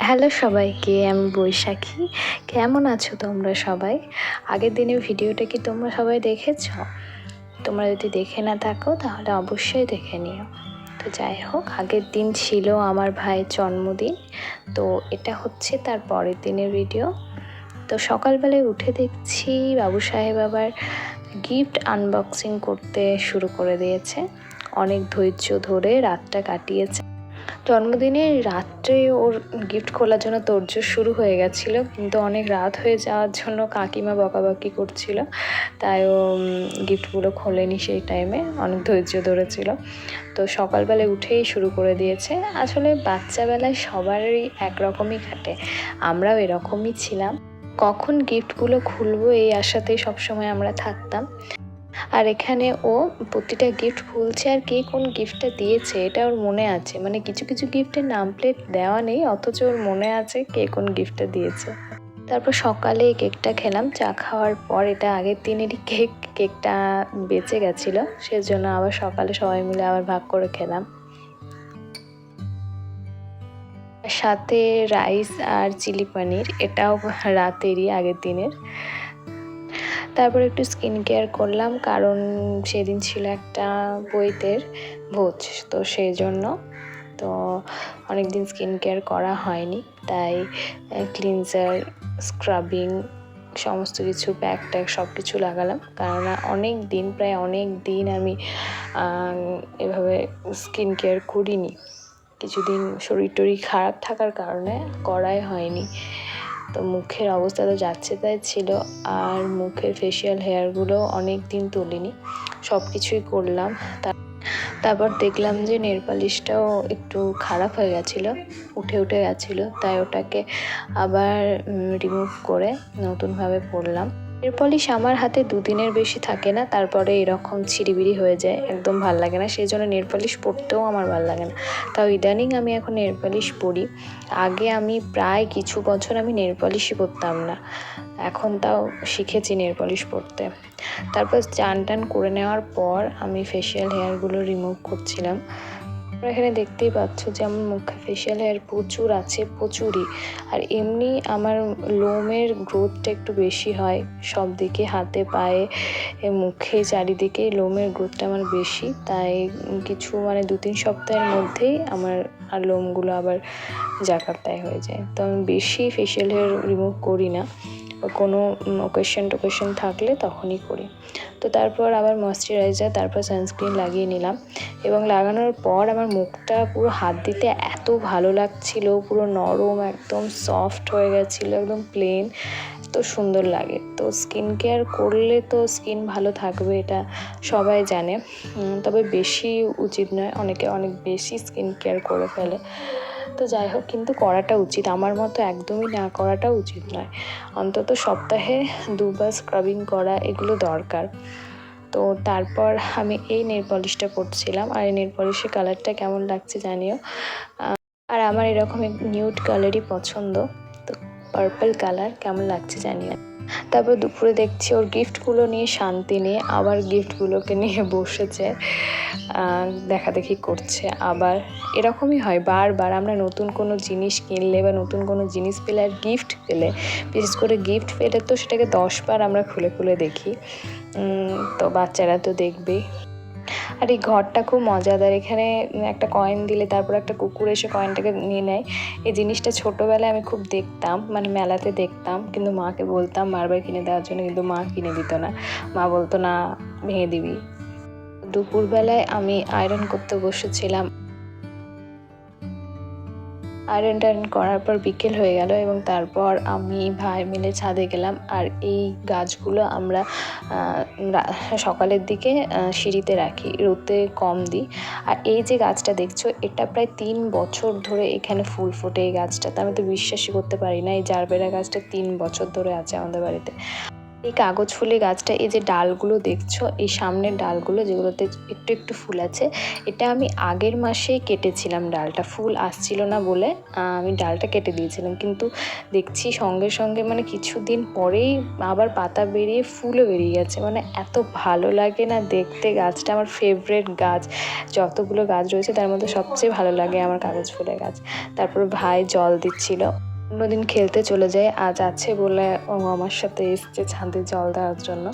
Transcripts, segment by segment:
Hello সবাইকে, আমি বৈশাখী। কেমন আছো তোমরা সবাই? আগের দিনের ভিডিওটা কি তোমরা সবাই দেখেছ? তোমরা যদি দেখে না থাকো, তাহলে অবশ্যই দেখে নিও। তো যাই হোক, আগের দিন ছিল আমার ভাইয়ের জন্মদিন। তো এটা হচ্ছে তার পরের দিনের ভিডিও। তো সকালবেলায় উঠে দেখছি বাবু সাহেব আবার গিফট আনবক্সিং করতে শুরু করে দিয়েছে। অনেক ধৈর্য ধরে রাতটা কাটিয়েছে। জন্মদিনে রাত্রে ওর গিফট খোলার জন্য তোড়জোড় শুরু হয়ে গেছিল। কিন্তু অনেক রাত হয়ে যাওয়ার জন্য কাকিমা বকাবকি করছিল। তাই ও গিফটগুলো খোলেনি সেই টাইমে অনেক ধৈর্য ধরেছিল। তো সকালবেলায় উঠেই শুরু করে দিয়েছে। আসলে বাচ্চাবেলায় সবারই একরকমই কাটে আমরাও এরকমই ছিলাম। কখন গিফটগুলো খুলবো এই আশাতেই সবসময় আমরা থাকতাম। আর এখানে ও প্রতিটা গিফট খুলছে আর কে কোন গিফটটা দিয়েছে, এটা ওর মনে আছে। মানে কিছু কিছু গিফটের নাম প্লেট দেওয়া নেই, অথচ ওর মনে আছে কে কোন গিফটটা দিয়েছে। তারপর সকালে কেকটা খেলাম, চা খাওয়ার পর এটা আগের দিনেরই কেক, কেকটা বেঁচে গেছিল, সেজন্য আবার সকালে সবাই মিলে আবার ভাগ করে খেলাম। সাথে রাইস আর চিলি পনির এটাও রাতেরই আগের দিনের। তারপর একটু স্কিন কেয়ার করলাম, কারণ সেদিন ছিল একটা বইতের ভোজ, তো সেই জন্য তো অনেক দিন স্কিন কেয়ার করা হয়নি। তাই ক্লিনজার স্ক্রাবিং সমস্ত কিছু প্যাক ট্যাক সব কিছু লাগালাম। কারণ অনেক দিন প্রায় অনেক দিন আমি এভাবে স্কিন কেয়ার করিনি। কিছুদিন শরীর টরীর খারাপ থাকার কারণে করাই হয়নি। তো মুখের অবস্থা তো যাচ্ছে তাই ছিল, আর মুখের ফেসিয়াল হেয়ারগুলো অনেক দিন তুলিনি, সব কিছুই করলাম। তারপর দেখলাম যে নেল পালিশটাও একটু খারাপ হয়ে গেছিল, উঠে উঠে গেছিল, তাই ওটাকে আবার রিমুভ করে নতুনভাবে পরলাম। নেল পলিশ আমার হাতে দুদিনের বেশি থাকে না, তারপরে এরকম ছিড়িবিড়ি হয়ে যায়, একদম ভালো লাগে না। সেই জন্য নেল পলিশ পরতেও আমার ভালো লাগে না। তাও ইদানিং আমি এখন নেল পলিশ পরি। আগে আমি প্রায় কিছু বছর আমি নেল পলিশই পরতাম না। এখন তাও শিখেছি নেল পলিশ পরতে। তারপর চান টান করে নেওয়ার পর আমি ফেসিয়াল হেয়ারগুলো রিমুভ করছিলাম। তোমরা এখানে দেখতেই পাচ্ছ যে আমার মুখে ফেসিয়াল হেয়ার প্রচুর আছে, প্রচুরই। আর এমনি আমার লোমের গ্রোথটা একটু বেশি হয়, সব দিকে, হাতে, পায়ে মুখে, চারিদিকে লোমের গ্রোথটা আমার বেশি। তাই কিছু মানে দু তিন সপ্তাহের মধ্যেই আমার আর লোমগুলো আবার জাকারটায় হয়ে যায়। তো আমি বেশি ফেসিয়াল হেয়ার রিমুভ করি না। কোনো ওকেশন টোকেশন থাকলে তখনই করি। তো তারপর আবার ময়শ্চারাইজার তারপর সানস্ক্রিন লাগিয়ে নিলাম। এবং লাগানোর পর আমার মুখটা পুরো হাত দিতে এত ভালো লাগছিল, পুরো নরম, একদম সফট হয়ে গেছিল, একদম প্লেন তো সুন্দর লাগে। তো স্কিন কেয়ার করলে তো স্কিন ভালো থাকবে, এটা সবাই জানে। তবে বেশি উচিত নয়, অনেকে অনেক বেশি স্কিন কেয়ার করে ফেলে। তো যাই হোক, কিন্তু করাটা উচিত। আমার মতো একদমই না করাটা উচিত নয়। অন্তত সপ্তাহে দুবার স্ক্রাবিং করা এগুলো দরকার। তো তারপর আমি এই নেল পলিশটা পরছিলাম আর এই নেল পলিশের কালারটা কেমন লাগছে জানিও? আর আমার এরকম নিউড কালারই পছন্দ। তো পার্পল কালার কেমন লাগছে জানিও? তারপর দুপুরে দেখছি ওর গিফটগুলো নিয়ে শান্তি নিয়ে আবার গিফটগুলোকে নিয়ে বসেছে দেখা দেখি করছে। আবার এরকমই হয় বারবার আমরা নতুন কোনো জিনিস কিনলে বা নতুন কোনো জিনিস পেলে আর গিফট পেলে, বিশেষ করে গিফট পেলে তো সেটাকে দশবার আমরা খুলে খুলে দেখি। তো বাচ্চারা তো দেখবেই। আর এই ঘরটা খুব মজাদার। এখানে একটা কয়েন দিলে তারপর একটা কুকুর এসে কয়েনটাকে নিয়ে নেয়। এই জিনিসটা ছোটোবেলায় আমি খুব দেখতাম মানে মেলাতে দেখতাম, কিন্তু মাকে বলতাম, বারবার কিনে দেওয়ার জন্য কিন্তু মা কিনে দিত না। মা বলতো, না, ভেঙে দিবি। দুপুরবেলায় আমি আয়রন করতে বসেছিলাম। আয়রন টায়রন করার পর বিকেল হয়ে গেল এবং তারপর আমি ভাই মিলে ছাদে গেলাম। আর এই গাছগুলো আমরা সকালের দিকে সিঁড়িতে রাখি, রোদে কম দিই। আর এই যে গাছটা দেখছ, এটা প্রায় তিন বছর ধরে এখানে ফুল ফোটে এই গাছটাতে। আমি তো বিশ্বাসই করতে পারি না, এই জারবেরা গাছটা তিন বছর ধরে আছে আমাদের বাড়িতে। এই কাগজ ফুলে গাছটা, এই যে ডালগুলো দেখছ, এই সামনের ডালগুলো যেগুলোতে একটু একটু ফুল আছে, এটা আমি আগের মাসেই কেটেছিলাম ডালটা। ফুল আসছিল না বলে আমি ডালটা কেটে দিয়েছিলাম। কিন্তু দেখছি সঙ্গে সঙ্গে মানে কিছুদিন পরেই আবার পাতা বেরিয়ে ফুলও বেরিয়ে গেছে। মানে এত ভালো লাগে না দেখতে। গাছটা আমার ফেভারেট গাছ। যতগুলো গাছ রয়েছে তার মধ্যে সবচেয়ে ভালো লাগে আমার কাগজ ফুলের গাছ। তারপর ভাই জল দিচ্ছিল। অন্যদিন খেলতে চলে যায়, আজ আছে বলে ও আমার সাথে এসছে ছাদে জল দেওয়ার জন্য।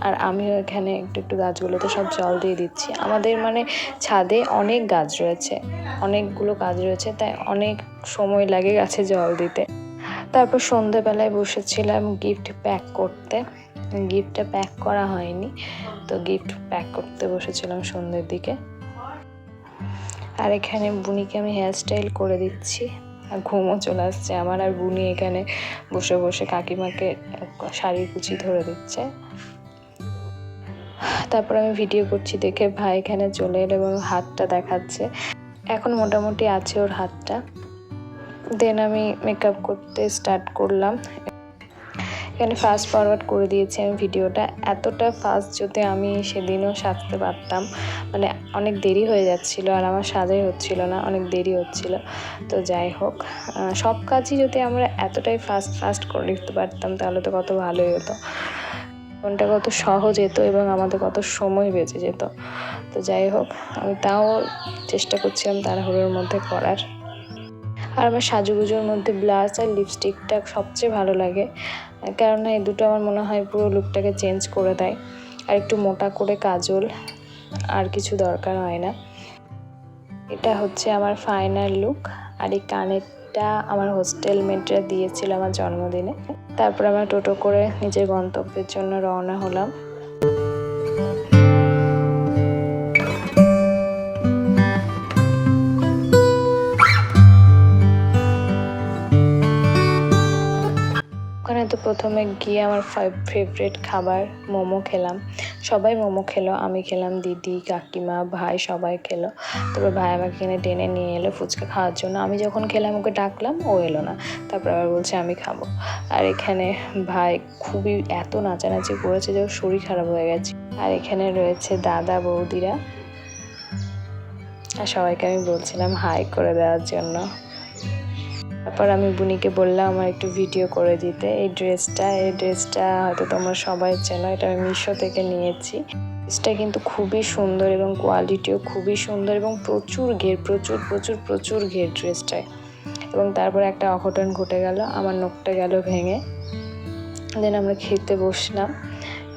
আর আমিও এখানে একটু একটু গাছগুলোতে সব জল দিয়ে দিচ্ছি। আমাদের মানে ছাদে অনেক গাছ রয়েছে, অনেকগুলো গাছ রয়েছে, তাই অনেক সময় লাগে গাছে জল দিতে। তারপর সন্ধেবেলায় বসেছিলাম গিফট প্যাক করতে। গিফটটা প্যাক করা হয়নি, তো গিফট প্যাক করতে বসেছিলাম সন্ধ্যের দিকে। আর এখানে বুনিকে আমি হেয়ারস্টাইল করে দিচ্ছি। ঘুমও চলে আসছে। আমার আর বুনি এখানে বসে বসে কাকিমাকে শাড়ি কুচি ধরে দিচ্ছে। তারপর আমি ভিডিও করছি, দেখে ভাই এখানে চলে এলো এবং হাতটা দেখাচ্ছে। এখন মোটামুটি আছে ওর হাতটা। দেন আমি মেকআপ করতে স্টার্ট করলাম। এখানে ফাস্ট ফরওয়ার্ড করে দিয়েছি আমি ভিডিওটা। এতটা ফাস্ট যদি আমি সেদিনও সাজতে পারতাম। মানে অনেক দেরি হয়ে যাচ্ছিল আর আমার সাজাই হচ্ছিল না, অনেক দেরি হচ্ছিল। তো যাই হোক সব কাজই যদি আমরা এতটাই ফাস্ট ফাস্ট করে লিখতে পারতাম তাহলে তো কত ভালোই হতো। কোনটা কত সহজ যেত এবং আমাদের কত সময় বেঁচে যেত। তো যাই হোক, আমি তাও চেষ্টা করছিলাম তাড়াহুড়োর মধ্যে করার। আর আমার সাজুগুজোর মধ্যে ব্লাশ আর লিপস্টিকটা সবচেয়ে ভালো লাগে। কেননা এই দুটো আমার মনে হয় পুরো লুকটাকে চেঞ্জ করে দেয়। আর একটু মোটা করে কাজল, আর কিছু দরকার হয় না। এটা হচ্ছে আমার ফাইনাল লুক আর এই কানেরটা আমার হোস্টেল মেটরা দিয়েছিল আমার জন্মদিনে। তারপর আমরা টোটো করে নিজের গন্তব্যের জন্য রওনা হলাম। প্রথমে গিয়ে আমার ফেভারিট খাবার মোমো খেলাম। সবাই মোমো খেলো, আমি খেলাম দিদি, কাকিমা, ভাই, সবাই খেলো। তারপর ভাই আমাকে এখানে টেনে নিয়ে এলো ফুচকা খাওয়ার জন্য। আমি যখন খেলাম, ওকে ডাকলাম, ও এলো না। তারপর আবার বলছে, আমি খাব। আর এখানে ভাই খুবই এত নাচানাচি করেছে যে ওর শরীর খারাপ হয়ে গেছে। আর এখানে রয়েছে দাদা বৌদিরা। আর সবাইকে আমি বলছিলাম হাই করে দেওয়ার জন্য। তারপর আমি বুনিকে বললাম, আমার একটু ভিডিও করে দিতে। এই ড্রেসটা এই ড্রেসটা হয়তো তোমরা সবাই চেনো। এটা আমি মিশো থেকে নিয়েছি। ড্রেসটা কিন্তু খুবই সুন্দর এবং কোয়ালিটিও খুবই সুন্দর এবং প্রচুর ঘের, প্রচুর প্রচুর প্রচুর ঘের ড্রেসটায় এবং তারপর একটা অঘটন ঘটে গেল। আমার নখটা গেল ভেঙে। দেন আমরা খেতে বসলাম।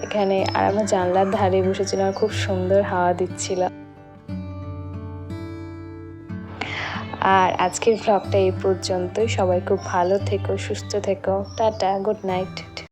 এখানে আর আমার জানলার ধারে বসেছিলাম। খুব সুন্দর হাওয়া দিচ্ছিল। আর আজকের ভ্লগটা এই পর্যন্তই। সবাই খুব ভালো থেকো সুস্থ থেকো। Tata good night